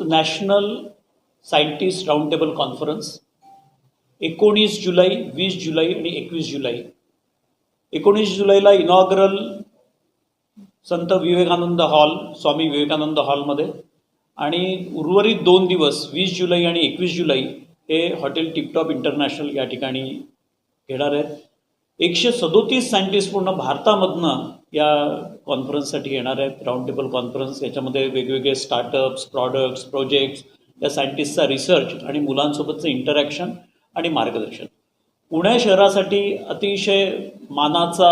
National scientist round table conference एकोणीस जुलै वीस जुलै आणि एकवीस जुलै. एकोणीस जुलैला इनॉग्रल संत विवेकानंद हॉल स्वामी विवेकानंद हॉलमध्ये. आणि उर्वरित दोन दिवस वीस जुलै आणि एकवीस जुलै हे हॉटेल टिपटॉप इंटरनॅशनल या ठिकाणी घेणार आहेत. एकशे सदोतीस सायंटिस्ट पूर्ण भारतामधनं या कॉन्फरन्ससाठी येणार आहेत. राऊंड टेबल कॉन्फरन्स याच्यामध्ये वेगवेगळे स्टार्टअप्स प्रॉडक्ट्स प्रोजेक्ट्स या सायंटिस्टचा रिसर्च आणि मुलांसोबतचं इंटरॅक्शन आणि मार्गदर्शन. पुणे शहरासाठी अतिशय मानाचा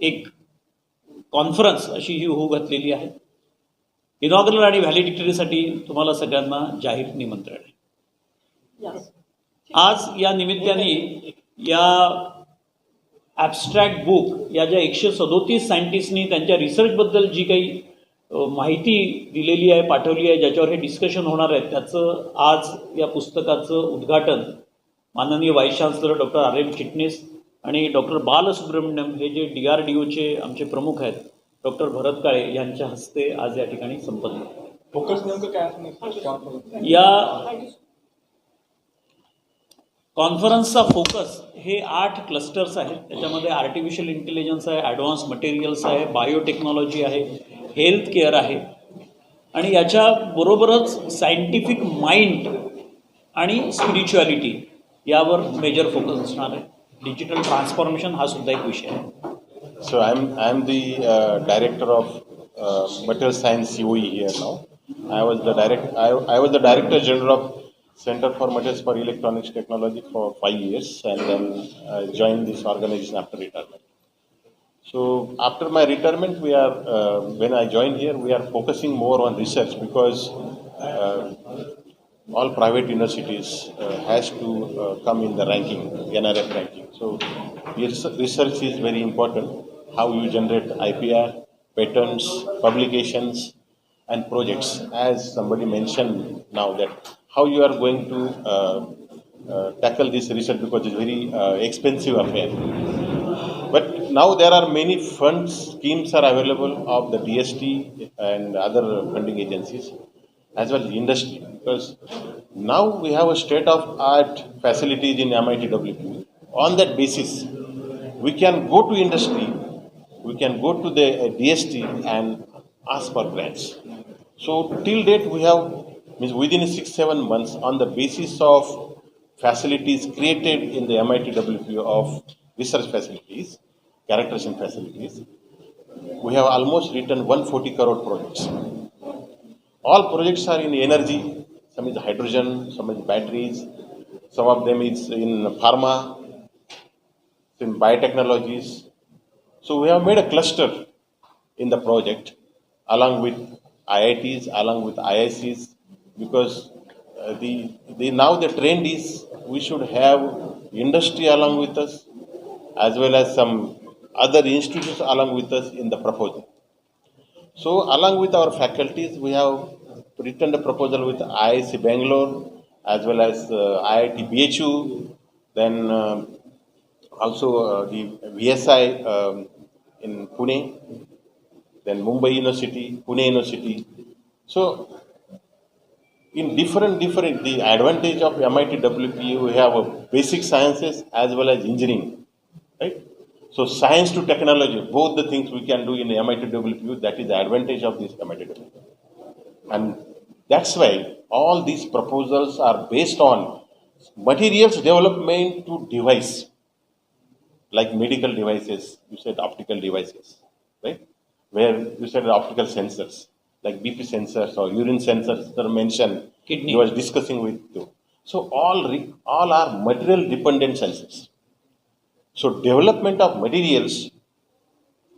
एक कॉन्फरन्स अशी ही होऊ घातलेली आहे. इनॉग्रल आणि व्हॅलिडिटरीसाठी तुम्हाला सगळ्यांना जाहीर निमंत्रण आहे. आज या निमित्ताने या ॲबस्ट्रॅक्ट बुक या ज्या एकशे सदोतीस सायंटिस्टनी त्यांच्या रिसर्चबद्दल जी काही माहिती दिलेली आहे पाठवली आहे ज्याच्यावर हे डिस्कशन होणार आहे त्याचं आज या पुस्तकाचं उद्घाटन माननीय vice chancellor doctor R M Chitnis आणि डॉक्टर बालसुब्रमण्यम हे जे डी आर डी ओचे आमचे प्रमुख आहेत डॉक्टर भरत काळे यांच्या हस्ते आज या ठिकाणी संपन्न. फोकस नेमकं काय या कॉन्फरन्सचा फोकस हे आठ क्लस्टर्स आहेत. त्याच्यामध्ये आर्टिफिशियल इंटेलिजन्स आहे ॲडव्हान्स मटेरियल्स आहे बायोटेक्नॉलॉजी आहे हेल्थ केअर आहे. आणि याच्याबरोबरच सायंटिफिक माइंड आणि स्पिरिच्युअलिटी यावर मेजर फोकस असणार आहे. डिजिटल ट्रान्सफॉर्मेशन हा सुद्धा एक विषय आहे. So I am the uh, director of uh, material science COE here now. I was the direct I, I was the director general of Center for Materials for Electronics Technology for five years, and then I joined this organization after retirement. So after my retirement, we are uh, when I joined here, we are focusing more on research because uh, all private universities uh, has to uh, come in the ranking, NRF ranking. So research is very important. How you generate IPR, patents, publications, and projects. As somebody mentioned now that how you are going to uh, uh, tackle this research because it's very uh, expensive affair. But now there are many funds schemes are available of the DST and other funding agencies as well as industry because now we have a state of art facilities in MIT WPU. On that basis, we can go to industry, we can go to the uh, DST and ask for grants. So till date we have means within six seven months on the basis of facilities created in the MIT WPU of research facilities, characterization facilities, we have almost written 140 crore projects. All projects are in energy, some is hydrogen, some is batteries, some of them is in pharma, in biotechnologies. So we have made a cluster in the project along with IITs, along with IICs, because uh, the, the now the trend is we should have industry along with us as well as some other institutions along with us in the proposal. So along with our faculties, we have written the proposal with IIC Bangalore as well as uh, IIT BHU, then um also uh, the VSI um, in Pune, then Mumbai University, Pune University. So in different different the advantage of MIT WPU we have a basic sciences as well as engineering, right? So science to technology, both the things we can do in MIT WPU. That is the advantage of this MIT WPU, and that's why all these proposals are based on materials development to device, like medical devices. You said optical devices, right? Where you said optical sensors, like BP sensors or urine sensors that are mentioned. Kidney. He was discussing with you. So all re- all are material dependent sensors. So development of materials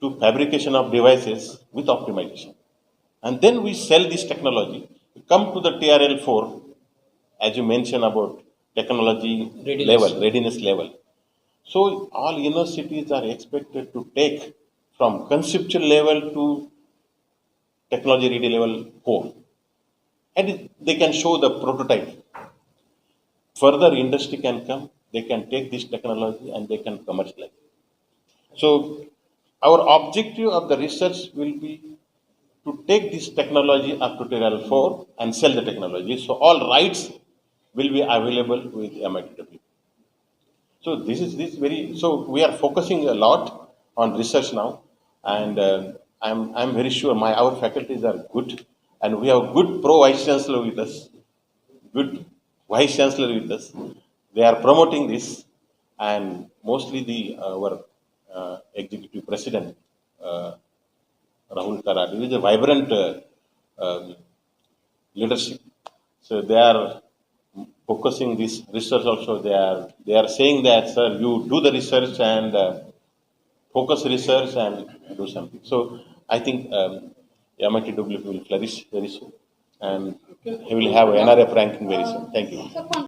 to fabrication of devices with optimization. And then we sell this technology. We come to the TRL4, as you mentioned about technology Readiness. level, readiness level. So all universities are expected to take from conceptual level to technology ready level 4. And they can show the prototype further industry can come, they can take this technology and they can commercialize. So our objective of the research will be to take this technology up to TRL 4 and sell the technology. So all rights will be available with MITW. So this is this very so we are focusing a lot on research now, and uh, I'm I'm very sure my our faculties are good, and we have good pro vice chancellor with us, good vice chancellor with us. They are promoting this, and mostly the our uh, executive president uh, Rahul Karad is a vibrant uh, um, leadership. So they are focusing this research also. They are they are saying that sir, you do the research and uh, focus research and do something. So I think um, MITW will flourish very soon, and he will have NRF ranking very soon. Thank you.